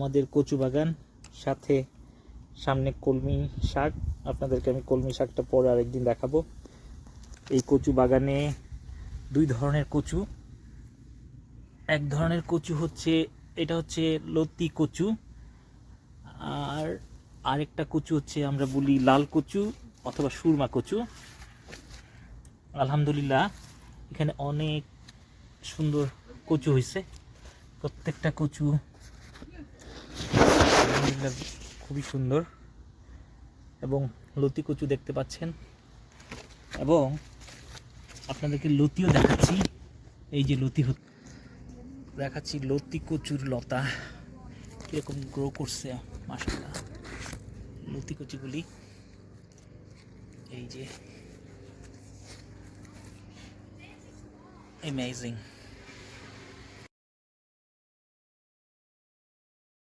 আমাদের কচু বাগান, সাথে সামনে কলমি শাক। আপনাদেরকে আমি কলমি শাকটা পরে আরেকদিন দেখাবো। এই কচু বাগানে দুই ধরনের কচু। এক ধরনের কচু হচ্ছে, এটা হচ্ছে লতি কচু, আর আরেকটা কচু হচ্ছে আমরা বলি লাল কচু অথবা সুরমা কচু। আলহামদুলিল্লাহ, এখানে অনেক সুন্দর কচু হয়েছে প্রত্যেকটা কচু আলহামদুলিল্লাহ খুবই সুন্দর। এবং লতি কচু দেখতে পাচ্ছেন। এবং আপনাদেরকে লতিও দেখাচ্ছি। এই যে লতি দেখাচ্ছি লতি কচুর লতা। কীরকম গ্রো করছে মাসাল্লাহ লতি কচুগুলি। এই যে অ্যামেজিং